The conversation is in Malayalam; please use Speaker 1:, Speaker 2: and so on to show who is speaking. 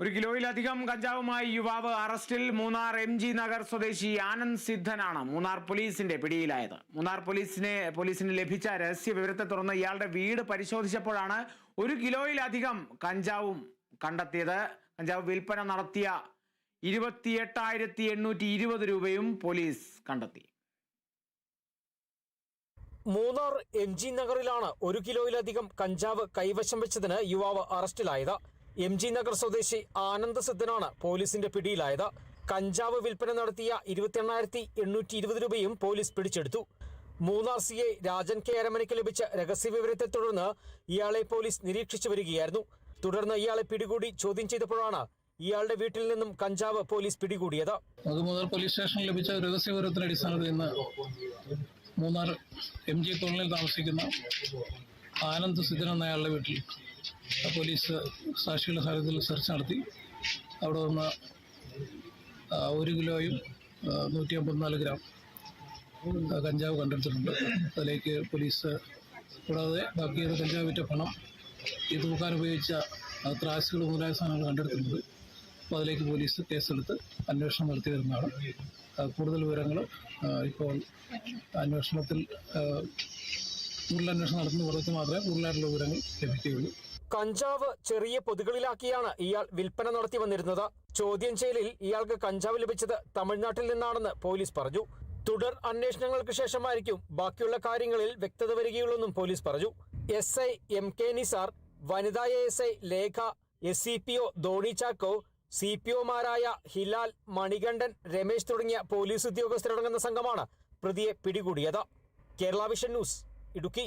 Speaker 1: ഒരു കിലോയിലധികം കഞ്ചാവുമായി യുവാവ് അറസ്റ്റിൽ മൂന്നാർ എം ജി നഗർ സ്വദേശി ആനന്ദ് സിദ്ധനാണ്. മൂന്നാർ പോലീസിന്റെ പിടിയിലായത്. മൂന്നാർ പോലീസിനെ പോലീസിന് ലഭിച്ച രഹസ്യ വിവരത്തെ തുടർന്ന് ഇയാളുടെ വീട് പരിശോധിച്ചപ്പോഴാണ് ഒരു കിലോയിലധികം കഞ്ചാവും കണ്ടെത്തിയത്. കഞ്ചാവ് വിൽപ്പന നടത്തിയ ഇരുപത്തിയെട്ടായിരത്തി എണ്ണൂറ്റി ഇരുപത് രൂപയും പോലീസ് കണ്ടെത്തി.
Speaker 2: മൂന്നാർ എം ജി നഗറിലാണ് ഒരു കിലോയിലധികം കഞ്ചാവ് കൈവശം വെച്ചതിന് യുവാവ് അറസ്റ്റിലായത്. എം ജി നഗർ സ്വദേശി ആനന്ദ സിദ്ധനാണ് പോലീസിന്റെ പിടിയിലായത്. കഞ്ചാവ് വിൽപ്പന നടത്തിയ ഇരുപത്തി എണ്ണായിരത്തി എണ്ണൂറ്റി ഇരുപത് രൂപയും പോലീസ് പിടിച്ചെടുത്തു. Munnar C I Rajan K അരമനയ്ക്ക് ലഭിച്ച രഹസ്യവിവരത്തെ തുടർന്ന് ഇയാളെ പോലീസ് നിരീക്ഷിച്ചു വരികയായിരുന്നു. തുടർന്ന് ഇയാളെ പിടികൂടി ചോദ്യം ചെയ്തപ്പോഴാണ് ഇയാളുടെ വീട്ടിൽ നിന്നും കഞ്ചാവ് പോലീസ് പിടികൂടിയത്.
Speaker 3: മൂന്നാർ പോലീസ് സ്റ്റേഷനിൽ ലഭിച്ച രഹസ്യവിവരത്തിന്റെ അടിസ്ഥാനത്തിൽ ഇന്ന് മൂന്നാർ എം ജി കോളനിയിൽ താമസിക്കുന്ന ആനന്ദ് സിദ്ധൻ എന്നയാളുടെ വീട്ടിൽ പോലീസ് സാക്ഷികളുടെ സാന്നിധ്യത്തിൽ സെർച്ച് നടത്തി. അവിടെ നിന്ന് ഒരു കിലോയും നൂറ്റി അമ്പത്തിനാല് ഗ്രാം കഞ്ചാവ് കണ്ടെടുത്തിട്ടുണ്ട്. അതിലേക്ക് പോലീസ് കൂടാതെ ബാക്കി ചെയ്ത കഞ്ചാവ് വിറ്റ പണം ഈ തൂക്കാൻ ഉപയോഗിച്ച ത്രാസുകൾ മുതലായ സാധനങ്ങൾ കണ്ടെടുത്തിട്ടുണ്ട്. അപ്പോൾ അതിലേക്ക് പോലീസ് കേസെടുത്ത് അന്വേഷണം നടത്തി വരുന്നതാണ്. കൂടുതൽ വിവരങ്ങൾ ഇപ്പോൾ അന്വേഷണത്തിൽ കൂടുതൽ അന്വേഷണം നടത്തുന്ന പുറത്ത് മാത്രമേ കൂടുതലായിട്ടുള്ള വിവരങ്ങൾ ലഭിക്കുകയുള്ളൂ.
Speaker 2: കഞ്ചാവ് ചെറിയ പൊതുകളിലാക്കിയാണ് ഇയാൾ വിൽപ്പന നടത്തി വന്നിരുന്നത്. ചോദ്യം ചെയ്യലിൽ ഇയാൾക്ക് കഞ്ചാവ് ലഭിച്ചത് തമിഴ്നാട്ടിൽ നിന്നാണെന്ന് പോലീസ് പറഞ്ഞു. തുടർ അന്വേഷണങ്ങൾക്ക് ശേഷമായിരിക്കും ബാക്കിയുള്ള കാര്യങ്ങളിൽ വ്യക്തത വരികയുള്ളെന്നും പോലീസ് പറഞ്ഞു. S I M K Nisar വനിതാ S I Lekha S C P O Dhoni Chacko C P ഒമാരായ Hilal Manikandan Ramesh തുടങ്ങിയ പോലീസ് ഉദ്യോഗസ്ഥരടങ്ങുന്ന സംഘമാണ് പ്രതിയെ പിടികൂടിയത്. Kerala vision news Idukki.